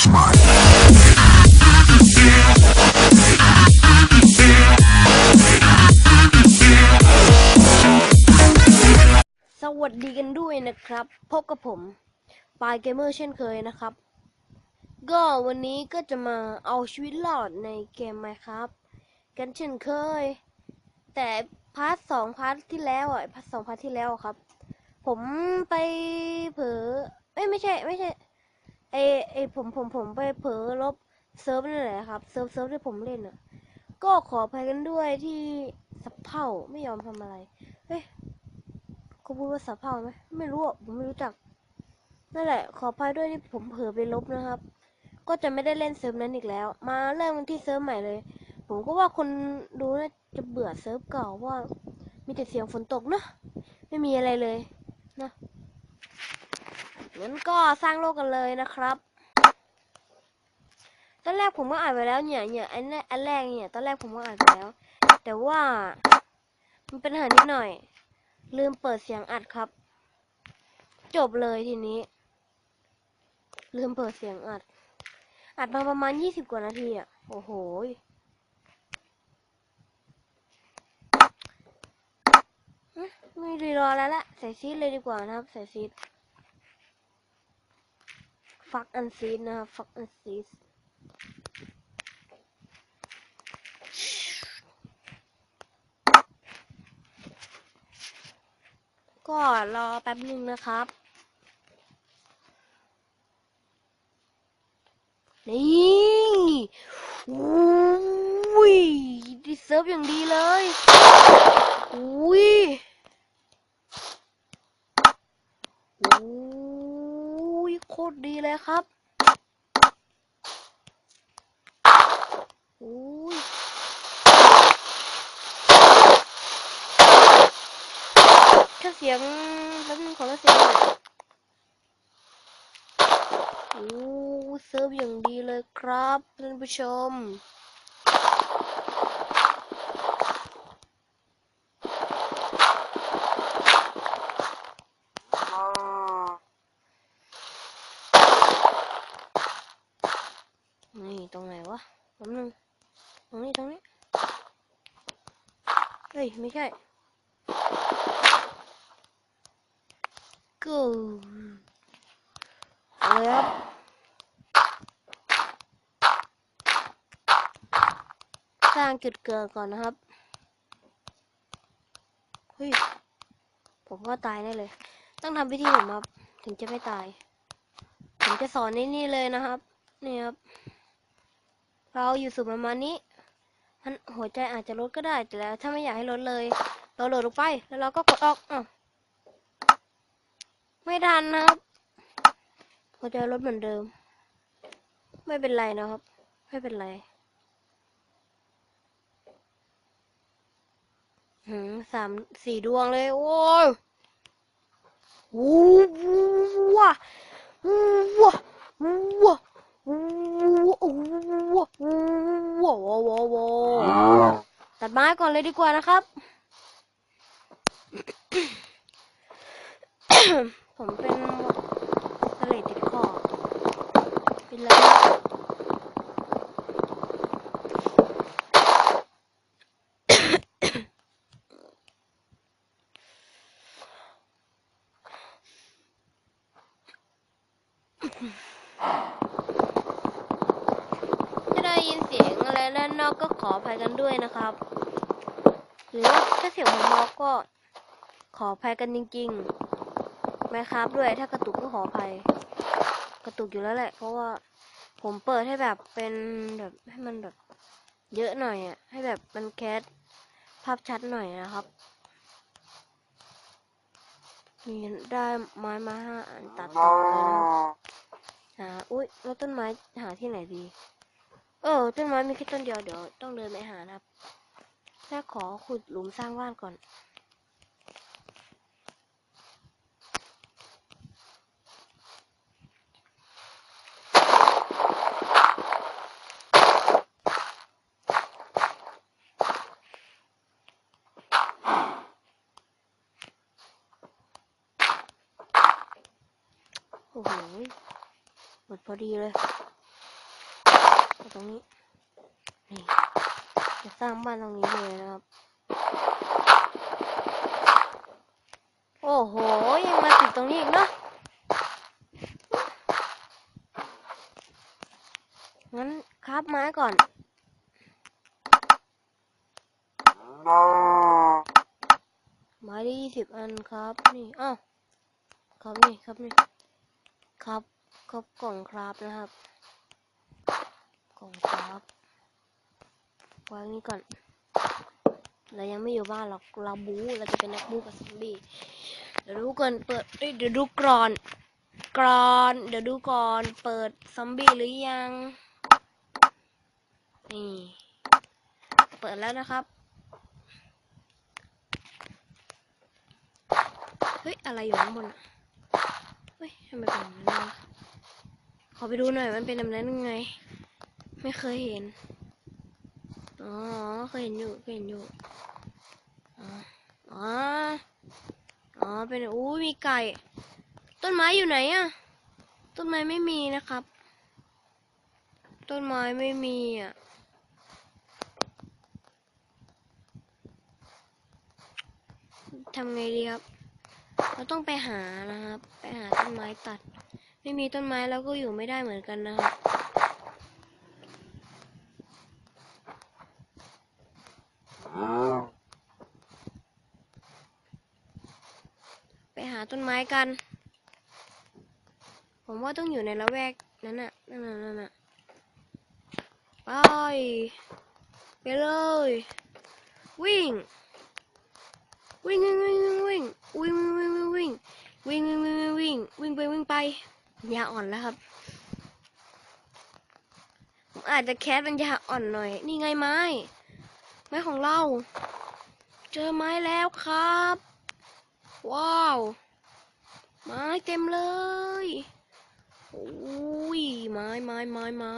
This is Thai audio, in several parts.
That's mine. สวัสดีกันด้วยนะครับ พบกับผมปายเกมเมอร์เช่นเคยนะครับ ก็วันนี้ก็จะมาเอาชีวิตรอดในเกมไหมครับ กันเช่นเคย แต่พาร์ทสองพาร์ทที่แล้วอะพาร์ทสองพาร์ทที่แล้วครับ ผมไปเผลอเอ้ยไม่ใช่ไม่ใช่ ไอไอผมผมผมไปเผลอลบเซิร์ฟนั่นแหละครับเซิร์ฟเซิร์ฟที่ผมเล่นอะ ก็ขออภัยกันด้วยที่สับเพ่าไม่ยอมทำอะไร เฮ้ยเขาพูดว่าสาเผ่าไหมไม่รู้อะผมไม่รู้จัก นั่นแหละ ขออภัยด้วยที่ผมเผลอไปลบนะครับ ก็จะไม่ได้เล่นเซิร์ฟนั้นอีกแล้ว มาเริ่มกันที่เซิร์ฟใหม่เลย ผมก็ว่าคนดูน่าจะเบื่อเซิร์ฟเก่าว่า มีแต่เสียงฝนตกเนอะไม่มีอะไรเลยนะ งั้นก็สร้างโลกกันเลยนะครับตอนแรกผมก็อ่านไปแล้วเนี่ยเนี่ยอันแรกอันแรกเนี่ยตอนแรกผมก็อ่านไปแล้ว แต่ว่า มันเป็นปัญหานิดหน่อย ลืมเปิดเสียงอัดครับ จบเลยทีนี้ ลืมเปิดเสียงอัด อัดมาประมาณยี่สิบกว่านาทีอะโอ้โหมไม่รีรอแล้วละใส่ซีดเลยดีกว่านะครับ ใส่ซีด ฟักอันซีนะครับฟักอันซีก็รอแป๊บหนึ่งนะครับ นี่อุ้ยดีเซิร์ฟอย่างดีเลยอุ้ยอุ้ย ตรดีเลยครับอุ้ยแค่เสียงแล้วมันขอลดเสียงหน่อยโอ้เซิร์ฟอย่างดีเลยครับท่านผู้ชม นี่ตรงไหนวะแป๊บนึงตรงนี้ตรงนี้ เฮ้ย ไม่ใช่กูเอาเลยครับสร้างจุดเกิดก่อนนะครับ เฮ้ย ผมก็ตายแน่เลย ต้องทำพิธีผมครับ ถึงจะไม่ตาย ผมจะสอนในนี่เลยนะครับ นี่ครับ เราอยู่สูงประมาณนี้มันหัวใจอาจจะลดก็ได้ แต่แล้วถ้าไม่อยากให้ลดเลย เราโหลดลงไป แล้วเราก็กดออกอไม่ทันนะครับ หัวใจลดเหมือนเดิม ไม่เป็นไรนะครับ ไม่เป็นไรหืมสามสี่ดวงเลย โอ้ยวู้ว้าวูว้าวูว้า วู้ว้าวู้ว้าว้าว้าว้าตัดไม้ก่อนเลยดีกว่านะครับ ผมเป็นทะเลติดคอเป็นอะไรนะถ้าได้ยินเสียงอะไรด้านนอกก็ขออ ภัยกันด้วยนะครับ หรือว่าถ้าเสียงผมเบาก็ขออภัยกันจริงๆไหมครับด้วยถ้ากระตุกก็ขออภัย กระตุกอยู่แล้วแหละ เพราะว่าผมเปิดให้แบบเป็นแบบให้มันแบบเยอะหน่อยอะให้แบบมันแคสภาพชัดหน่อยนะครับมีได้ไม้มาห้าอันตัดต่อเลยนะหาอุ้ยแล้วต้นไม้หาที่ไหนดี เออต้นไม้มีแค่ต้นเดียวเดี๋ยวต้องเดินไปหานะครับแค่ขอขุดหลุมสร้างบ้านก่อน โอ้โหหมดพอดีเลย ตรงนี้ นี่จะสร้างบ้านตรงนี้เลยนะครับ โอ้โห ยังมาติดตรงนี้อีกเนาะงั้นครับไม้ก่อนไม้ได้ยี่สิบอันครับ นี่อ้าวครับนี่ครับนี่ครับครับกล่องครับนะครับ กล่องครับ วางนี้ก่อน เรายังไม่อยู่บ้านหรอก เราบูเราจะเป็นนักบูกับซอมบี้ เดี๋ยวดูก่อนเปิดเอ้ยเดี๋ยวดูก่อนก่อน เดี๋ยวดูก่อน เปิดซอมบี้หรือยัง นี่ เปิดแล้วนะครับ เฮ้ย อะไรอยู่ข้างบนอะเฮ้ยทำไมเป็นแบบนั้นวะขอไปดูหน่อยมันเป็นแบบนั้นยังไง ไม่เคยเห็น อ๋อเคยเห็นอยู่เคยเห็นอยู่อ๋ออ๋อ อ๋อ เป็นอู้มีไก่ ต้นไม้อยู่ไหนอะต้นไม้ไม่มีนะครับ ต้นไม้ไม่มีอะทำไงดีครับ เราต้องไปหานะครับ ไปหาต้นไม้ตัด ไม่มีต้นไม้เราก็อยู่ไม่ได้เหมือนกันนะครับ ไปหาต้นไม้กัน ผมว่าต้องอยู่ในละแวกนั้นน่ะนั่นน่ะนั่นน่ะไปไปเลย วิ่ง วิ่งวิ่งวิ่งวิ่งวิ่งวิ่งวิ่งวิ่งวิ่งวิ่งวิ่งวิ่งวิ่งวิ่งไปวิ่งไปปัญญาอ่อนแล้วครับผมอาจจะแคสเปัญญาอ่อนหน่อย นี่ไงไม้ ไม้ของเรา เจอไม้แล้วครับ ว้าว ไม้เต็มเลยโอ้ยไม้ไม้ไม้ไม้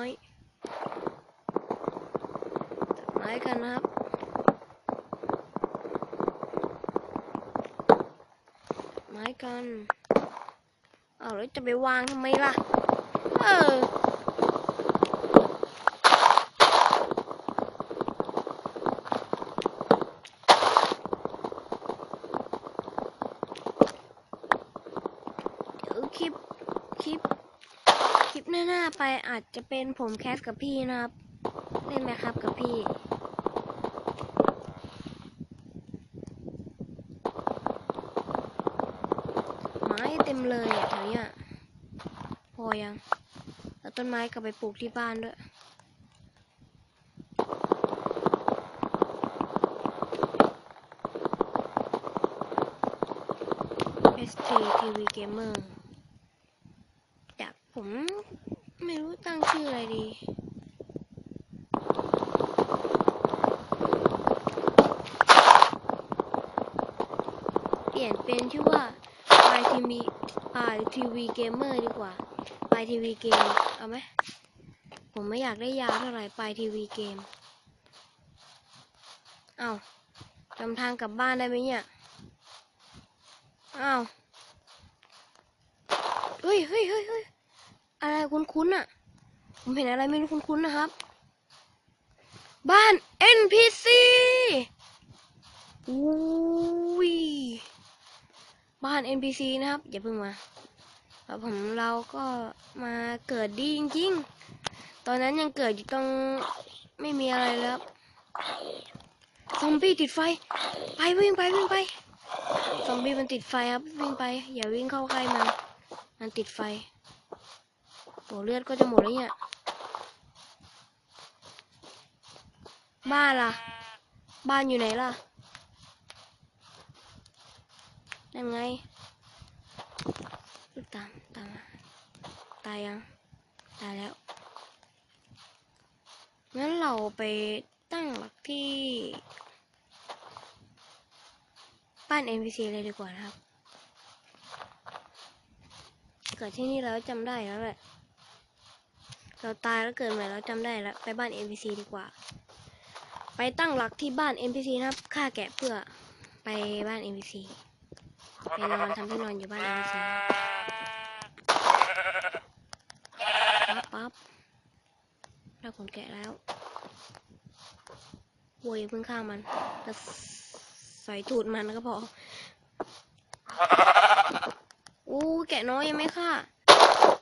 ตัดไม้กันนะครับไม้กันเอาแล้วจะไปวางทำไมล่ะ เออ เดี๋ยวค ลิปคลิปคลิปหน้าๆไปอาจจะเป็นผมแคสกับพี่นะครับ เล่นไหมครับกับพี่ไม้เต็มเลยอะแถวเนี้ยพอยังแล้วต้นไม้กลับไปปลูกที่บ้านด้วย ST TV Gamer แต่ผมไม่รู้ตั้งชื่ออะไรดี เปลี่ยนเป็นชื่อว่า ปายทีวีปาย ทีวีเกมเมอร์ดีกว่า ไปทีวีเกม เอาไหม ผมไม่อยากได้ยาวเท่าไหร่ ไปทีวีเกม เอาจำทางกลับบ้านได้ไหมเนี่ย เอาเฮ้ยเฮ้ยเฮ้ยเฮ้ยอะไรคุ้นๆอะผมเห็นอะไรไม่รู้คุ้นๆนะครับ บ้าน NPC อุ้ยบ้าน NPC นะครับ อย่าเพิ่งมา แล้วผมเราก็มาเกิดดีจริงๆ ตอนนั้นยังเกิดอยู่ตรงไม่มีอะไรแล้วครับซอมบี้ติดไฟ ไปวิ่งไปวิ่งไป ซอมบี้มันติดไฟครับวิ่งไป อย่าวิ่งเข้าใกล้มัน มันติดไฟโหัวเลือดก็จะหมดแล้วเนี่ยบ้านล่ะ บ้านอยู่ไหนล่ะนั่นไง ตามตามมาตายยังตายแล้วงั้นเราไปตั้งหลักที่บ้าน NPC เลยดีกว่านะครับ เกิดที่นี่แล้วจำได้แล้วแหละ เราตายแล้วเกิดใหม่แล้วจำได้แล้ว ไปบ้าน NPC ดีกว่า ไปตั้งหลักที่บ้าน NPC นะครับฆ่าแกะเพื่อไปบ้าน NPC ไปนอนทำที่นอนอยู่บ้าน NPC ปั๊บปั๊บได้ขนแกะแล้วโวยเพิ่งฆ่ามันแต่ใส่ตูดมันก็พออู้แกะน้อยยังไม่ฆ่า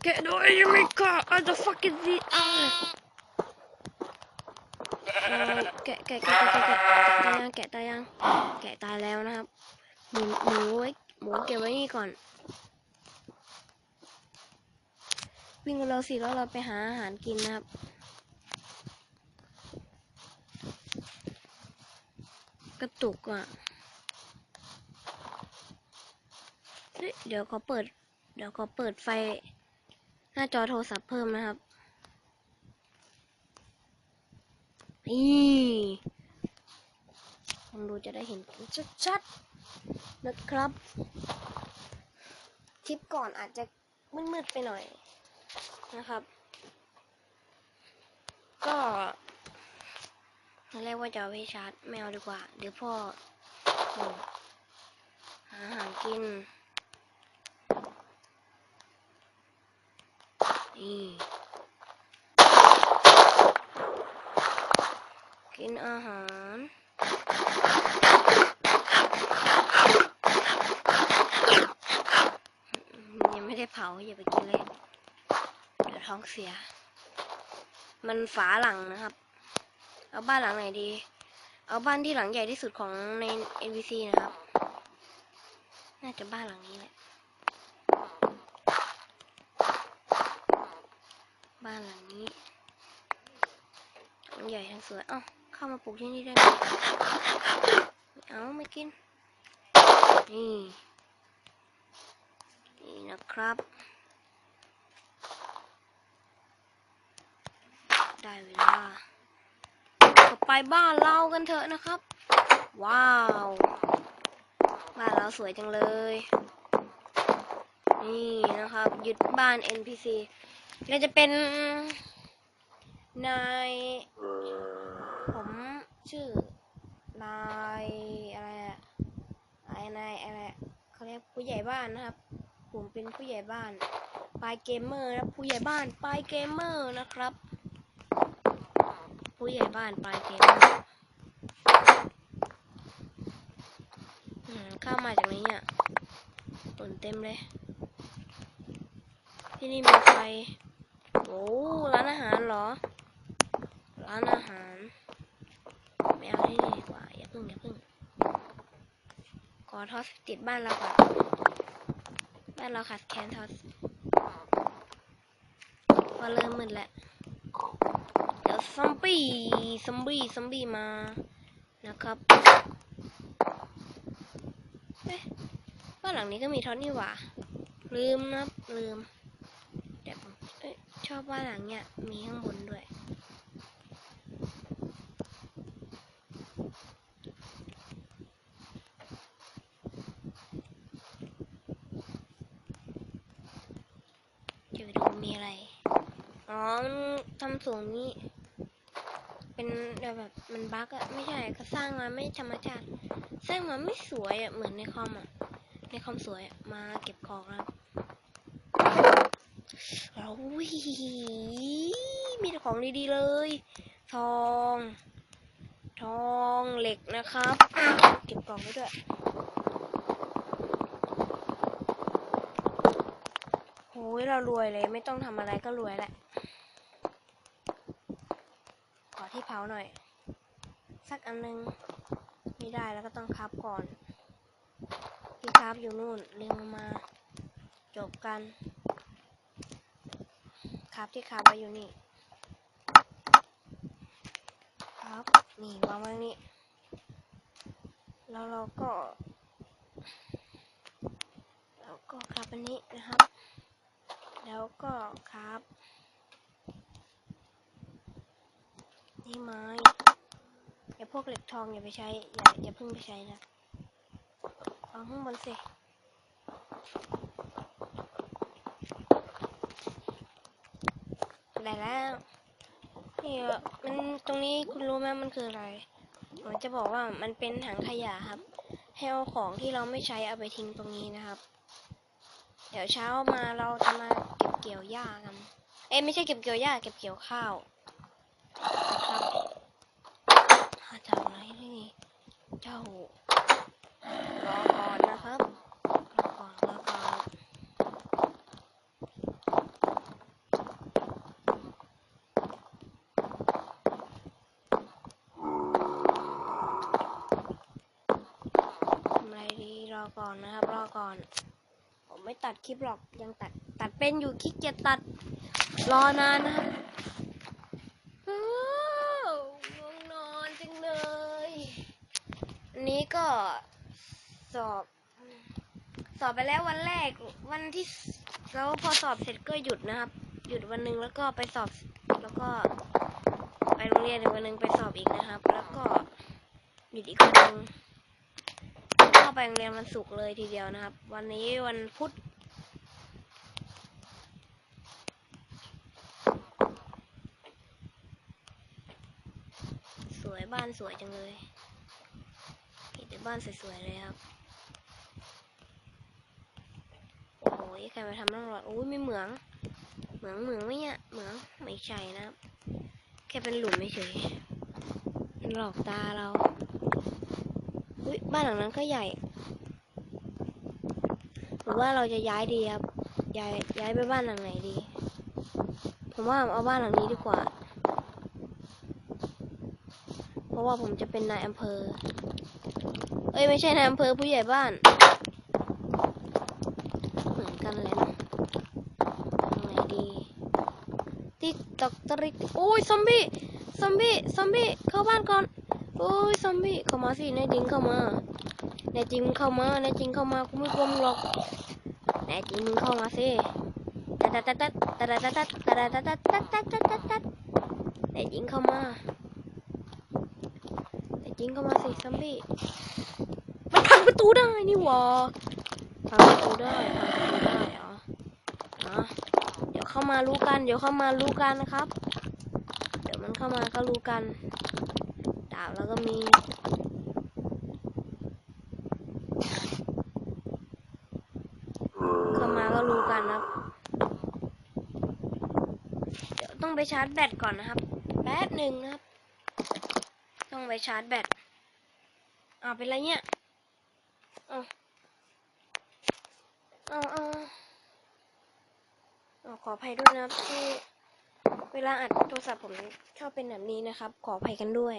แกะน้อยยังไม่ฆ่า What the fuck is this อะเอ่อแกะแกะแกะแกะแกะแกะตายยังแกะตายยังแกะตายแล้วนะครับหมูหมูไว้หมูเก็บไว้นี่ก่อน วิ่งกันเราสิแล้วเราไปหาอาหารกินนะครับ กระตุกอะเดี๋ยวเขาเปิด เดี๋ยวเขาเปิดไฟ หน้าจอโทรศัพท์เพิ่มนะครับนี่ลองดูจะได้เห็นชัดๆนะครับ คลิปก่อนอาจจะมืดๆไปหน่อย นะครับ ก็ตอนแรกว่าจะเอาไปชาร์จไม่เอาดีกว่า เดี๋ยวพ่อหาอาหารกิน นี่กินอาหารยังไม่ได้เผาอย่าไปกินเลย ท้องเสีย มันฝาหลังนะครับ เอาบ้านหลังไหนดี เอาบ้านที่หลังใหญ่ที่สุดของใน NPC นะครับ น่าจะบ้านหลังนี้แหละ บ้านหลังนี้ทั้งใหญ่ทั้งสวย เอ้า เข้ามาปลูกที่นี่ได้ไหมเอาไม่กิน นี่ นี่นะครับ ได้เวลาก็ไปบ้านเรากันเถอะนะครับ ว้าว บ้านเราสวยจังเลย นี่นะครับยึดบ้าน NPC เราจะเป็นนายผมชื่อนายอะไรอะนายนายอะไรเขาเรียกผู้ใหญ่บ้านนะครับ ผมเป็นผู้ใหญ่บ้านปายเกมเมอร์นะผู้ใหญ่บ้านปายเกมเมอร์นะครับ ผู้ใหญ่บ้านปลายเกมเมข้ามาจากไหนเนี่ยตุนเต็มเลย ที่นี่มีไฟโอ้ร้านอาหารเหรอ ร้านอาหาร ไม่เอาที่นี่ดีกว่า อย่าพึ่งอย่าพึ่งขอทอสติดบ้านเราก่อนบ้านเราขาดแคลนทอสพอเริ่มมืดแล้ว ซอมบี้ซอมบี้ซอมบี้มานะครับเอ๊ะบ้านหลังนี้ก็มีท็อตนี่หว่าลืมนะลืมเดี๋ยวผมเอ้ยชอบบ้านหลังเนี้ยมีข้างบนด้วยจะไปดูมีอะไร อ๋อทำสูงนี้ แบบมันบั๊กอะไม่ใช่เขาสร้างมาไม่ธรรมชาติ สร้างมาไม่สวยอะเหมือนในคอมอะในคอมสวยอะมาเก็บของครับเราวิมีแต่ของดีๆเลย ทอง ทองเหล็กนะครับ เก็บกล่องไว้ด้วยโหยเรารวยเลยไม่ต้องทำอะไรก็รวยแหละ ขอที่ เผาหน่อย สักอันนึงไม่ได้แล้วก็ต้องคับก่อนที่คับอยู่นู่นเรียงมา จบกันคับที่คับไว้อยู่นี่ครับนี่วางไว้นี่แล้วเราก็แล้วก็คับอันนี้นะครับ แล้วก็ครับ นี่ไม้ไอ้พวกเหล็กทองอย่าไปใช้ อย่าอย่าเพิ่งไปใช้นะเอาข้างบนสิได้แล้วนี่มันตรงนี้คุณรู้ไหมมันคืออะไรผมจะบอกว่ามันเป็นถังขยะครับ ให้เอาของที่เราไม่ใช้เอาไปทิ้งตรงนี้นะครับ เดี๋ยวเช้ามาเราจะมาเก็บเกี่ยวหญ้ากัน เอ้ยไม่ใช่เก็บเกี่ยวหญ้าเก็บเกี่ยวข้าว นะครับถ้าจากไหนนี่ เจ้ารอก่อนนะครับรอก่อนรอก่อนทำอะไรดีรอก่อนนะครับ รอก่อน ผมไม่ตัดคลิปหรอกยังตัดตัดเป็นอยู่ขี้เกียจตัดรอนานนะครับอ้าวง่วงนอนจังเลย อั นนี้ก็สอบ สอบไปแล้ววันแรกวันที่แล้วพอสอบเสร็จก็หยุดนะครับ หยุดวันหนึ่งแล้วก็ไปสอบแล้วก็ ไปโรงเรียนอีกวันหนึ่งไปสอบอีกนะครับ แล้วก็หยุดอีกวันหนึ่งก็ไปโรงเรียนวันศุกร์เลยทีเดียวนะครับ วันนี้วันพุธสวยบ้านสวยจังเลย บ้านสวยๆเลยครับ โอ้โหใครมาทำร่องรอยโอ้ยไม่เหมือง เหมืองเหมืองไม่เนี่ยเหมืองไม่ใช่นะครับ แค่เป็นหลุมไม่เฉยมันหลอกตาเรา อุ้ยบ้านหลังนั้นก็ใหญ่หรือว่าเราจะย้ายดีครับ ย้ายย้ายไปบ้านหลังไหนดี ผมว่าเอาบ้านหลังนี้ดีกว่า เพราะว่าผมจะเป็นนายอำเภอ อ้ยไม่ใช่นายอำเภอผู้ใหญ่บ้าน เหมือนกันเลยนะทางไหนดีติ๊กตอกตริกโอ้ยซอมบี้ซอมบี้ซอมบี้เข้าบ้านก่อนโอ้ยซอมบี้เข้ามาสิแน่จริงเข้ามาแน่จริงเข้ามาแน่จริงเข้ามากูไม่กลัวมึงหรอกแน่จริงมึงเข้ามาสิตัดตัดตัดตัดตัดตัดตัดตัดตัดตัดตัดตัดตัดตัดแน่จริงเข้ามา แน่จริงเข้ามาสิซอมบี้มันพังประตูได้นี่หว่าพังประตูได้พังประตูได้เหรออ๋อเดี๋ยวเข้ามารู้กัน เดี๋ยวเข้ามารู้กันนะครับ เดี๋ยวมันเข้ามาก็รู้กัน ดาบแล้วก็มีเข้ามาก็รู้กันนะครับเดี๋ยวต้องไปชาร์จแบตก่อนนะครับ แป๊บหนึ่งนะครับ ต้องไปชาร์จแบตอ้าวเป็นไรเนี่ยอ้าวเออเออเออขออภัยด้วยนะครับที่เวลาอัดโทรศัพท์ผมชอบเป็นแบบนี้นะครับ ขออภัยกันด้วย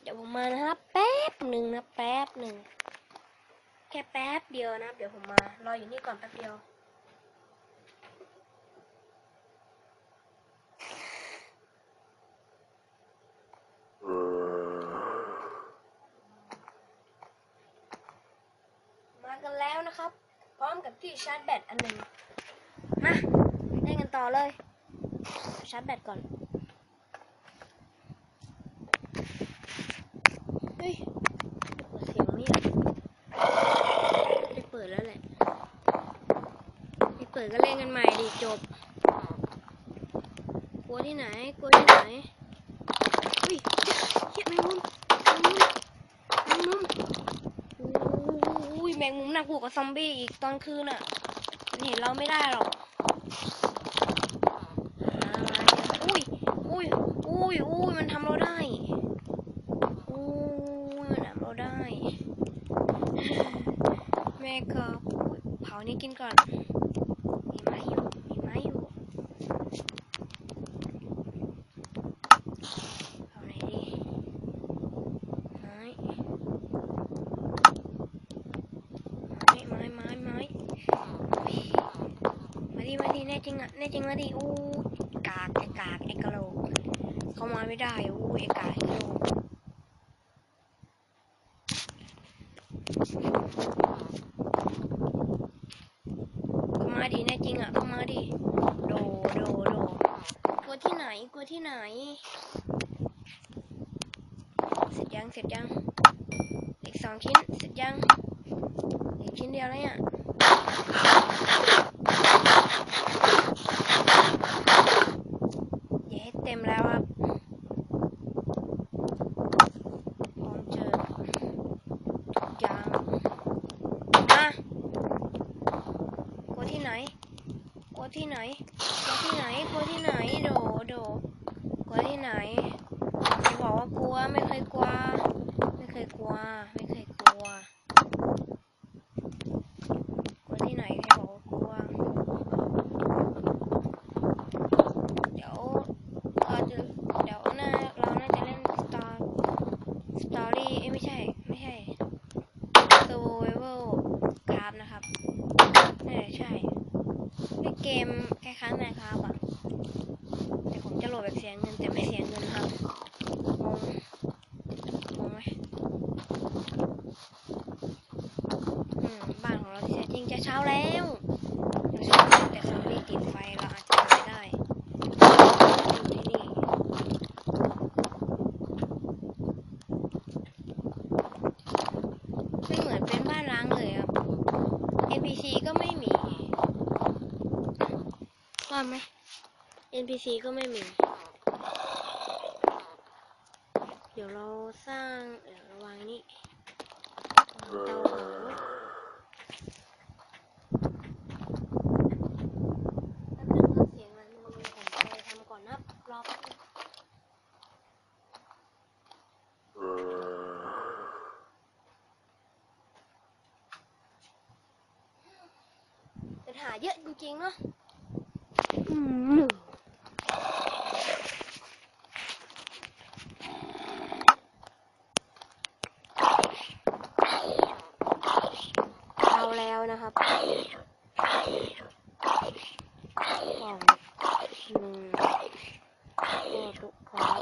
เดี๋ยวผมมานะครับแป๊บหนึ่งนะแป๊บหนึ่งแค่แป๊บเดียวนะเดี๋ยวผมมารออยู่นี่ก่อนแป๊บเดียว มากันแล้วนะครับ พร้อมกับที่ ชาร์จแบตอันหนึ่งมาเล่นกันต่อเลย ชาร์จแบตก่อน เฮ้ยเปิดเสียงนี่ไม่เปิดแล้วแหละไม่เปิดก็เล่นกันใหม่ดิจบ กลัวที่ไหน กลัวที่ไหนอุ้ยเฮียแมงมุมแมงมุมแมงมุม อุ้ยแมงมุมน่ากลัวกว่าซอมบี้อีกตอนคืนอะ มันเห็นเราไม่ได้หรอกอุ้ยอุ้ยอุ้ยอุ้ยมันทำเราได้อุ้ยมันทำเราได้ แม่ครับอุ๊ยเผานี่กินก่อน มีไม้อยู่ มีไม้อยู่เผาไหนดีไม้ ไม้ไม้ไม้ไม้มาดิมาดิแน่จริงอะแน่จริงมาดิอู้กากไอ้กากไอ้กะโหลกเข้ามาไม่ได้อู้ไอ้กากไอ้กะโหลกเข้ามาดิแน่จริงอะเข้ามาดิโดโดโดกลัวที่ไหนกลัวที่ไหน เสร็จ ยังเสร็จยังอีกสองชิ้นเสร็จยังอีกชิ้นเดียวแล้วเนี่ยเย้เต็มแล้วครับพร้อมเจอทุกอย่างมากลัวที่ไหนกลัว ลัวที่ไหนกลัวที่ไหนกลัวที่ไหน โดโดกลัวที่ไหนจะบอกว่ากลัวไม่เคยกลัว ไม่เคยกลัว ไม่เคยกลัว กลัวที่ไหนใครบอกว่ากลัว เดี๋ยวเราจะเดี๋ยวน่าเราน่าจะเล่นสตอร์สตอรี่เอ้ยไม่ใช่ ไม่ใช่ survival ครับนะครับ น่าจะใช่เป็นเกมคล้ายๆแมครับอะแต่ผมจะโหลดแบบเสียเงินแต่ไม่เสียเงินครับงงงงไหมอืมบ้านของเราที่แท้จริงจะเช้าแล้วยังเช้าแล้วแต่ซอมบี้ติดไฟเราอาจจะไม่ได้อยู่ที่นี่ ไม่เหมือนเป็นบ้านร้างเลยครับ NPC ก็ไม่มีว่าไหม NPC ก็ไม่มี เดี๋ยวเราสร้างเดี๋ยวเราวางนี่เตาเผาแป๊บนึงครับเสียงอะไรไมันผมไปทำก่อนนะรับรอแป๊บนึงปัญหาเยอะจริงๆเนาะอืมเอาแล้วนะครับกล่องหนึ่งตัวทุกครับ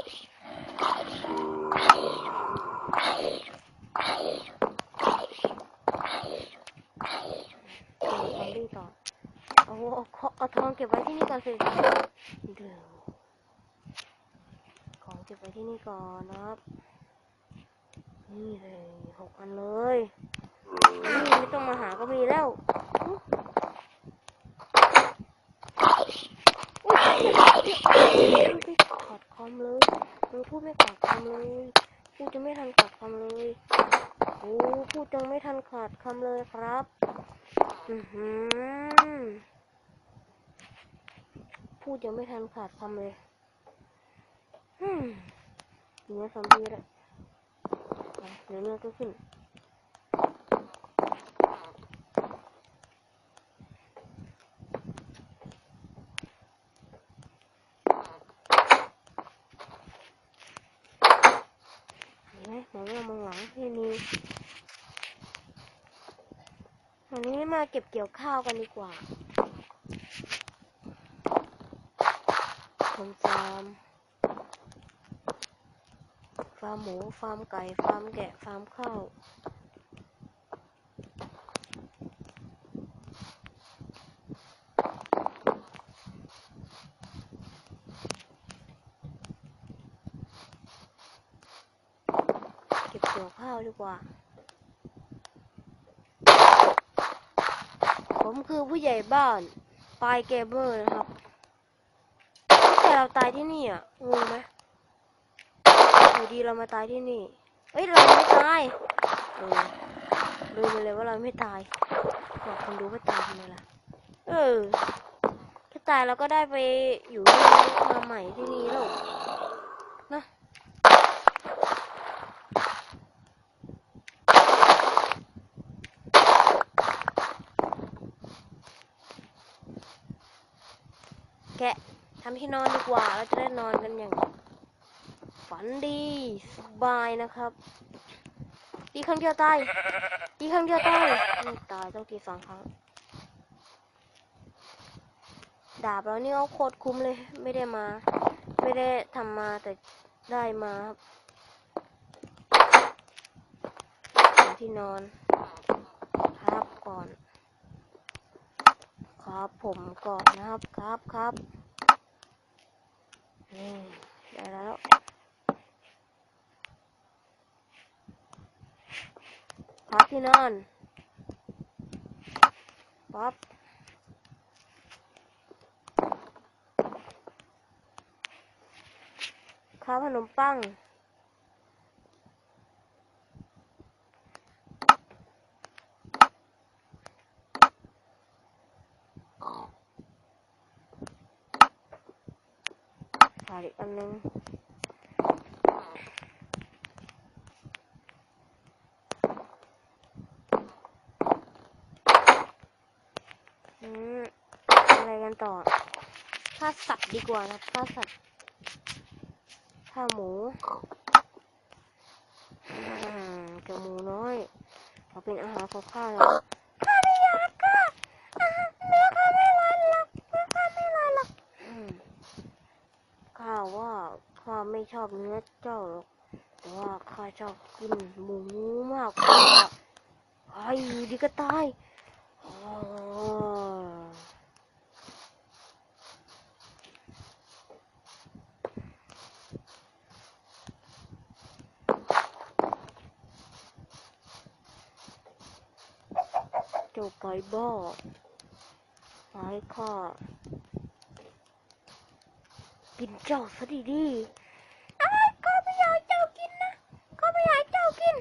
เก็บซอมบี้ต่อ เอาเอาเอาเอาทองเก็บไว้ที่นี่ก่อนสิเดี๋ยวของเก่อนนะครับ นี่เลยหกอันเลยนี่ไม่ต้องมาหาก็มีแล้วอุ๊ยอุ๊ยไม่กอดคอมเลยเออพูดไม่กอดคอมเลยพูดจะไม่ทันขาดคำเลยโอ้พูดจังไม่ทันขาดคำเลยครับ อือหือพูดยังไม่ทันขาดคำเลย เนื้อซอมบี้เลยเนื้อเนื้อก็ขึ้นเห็นไหมมองหน้ามองหลังที่มีวันนี้มาเก็บเกี่ยวข้าวกันดีกว่าทำฟาร์มาร์มหมู ฟาร์มไก่ ฟาร์มแกะ ฟาร์มข้าว เก็บเกี่ยวข้าวดีกว่า ผมคือผู้ใหญ่บ้านปายเกมเมอร์นะครับ แต่เราตายที่นี่อะ งงไหม อยู่ดีเรามาตายที่นี่ เอ้ยเราไม่ตายเออลืมไปเลยว่าเราไม่ตายบอกคนดูว่าตายทำไมล่ะ เออแค่ตายเราก็ได้ไปอยู่ที่มาใหม่ที่นี่แล้วนะแกะทำที่นอนดีกว่าเราจะได้นอนกันอย่าง ฝันดีสบายนะครับตีครั้งเดียวตายตีครั้งเดียวตายไม่ตายต้องตีสองครั้ง ดาบเรานี่เอาโคตรคุ้มเลย ไม่ได้มา ไม่ได้ทำมาแต่ได้มาครับหาที่นอนครับก่อน ครับผมก่อนนะครับครับครับนี่ได้แล้ว พับ ที่นอนป๊อปข้าวขนมปัง น ขาดอีกอันนึง อืมอะไรกันต่อฆ่าสัตว์ ดีกว่านะฆ่าสัตว์ฆ่าหมูอืมเจ้าหมูน้อยเขาเป็นอาหารของข้าแล้วข้าไม่อยากฆ่าเนื้อข้าไม่ไหวหรอกเนื้อข้าไม่ไหวหรอกอืมข้าว่าข้าไม่ชอบเนื้อเจ้าหรอกแต่ว่าข้าชอบกินหมูมากกว่าไอ้ดีก็ตายอ๋อ เจ้าไก่บ้าหายข้ากินเจ้าซะดีๆอ้ายข้าไม่อยากเจ้ากินนะข้าไม่อยากเจ้ากิน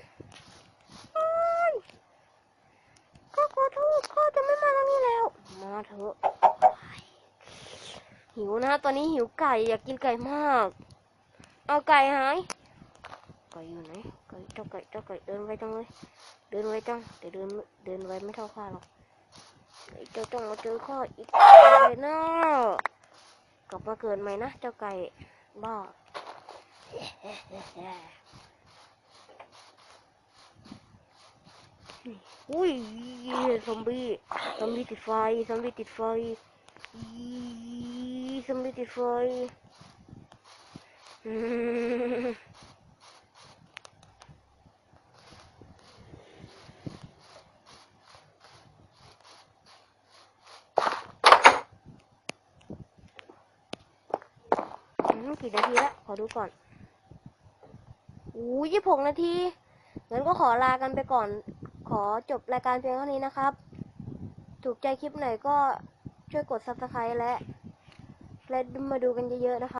โอ้ยก็ขอโทษข้าจะไม่มาทางนี้แล้ว มาเถอะ หิวนะ ตอนนี้หิวไก่อยากกินไก่มาก เอาไก่หาย ไก่อยู่ไหนไก่เจ้าไก่เจ้าไก่เดินไวจังเลย เดินไวจังแต่เดินเดินไวไม่เท่าข้าหรอกไก่เจ้าต้องมาเจอข้าอีกเลยนะกลับมาเกิดใหม่นะเจ้าไก่บ้าอุ้ยซอมบี้ซอมบี้ติดไฟซอมบี้ติดไฟซอมบี้ติดไฟอืมอืม กี่นาทีละขอดูก่อนอู้ยี่หกนาทีงั้นก็ขอลากันไปก่อน ขอจบรายการเพียงเท่านี้นะครับ ถูกใจคลิปไหนก็ช่วยกด subscribe และและมาดูกันเยอะๆนะคะ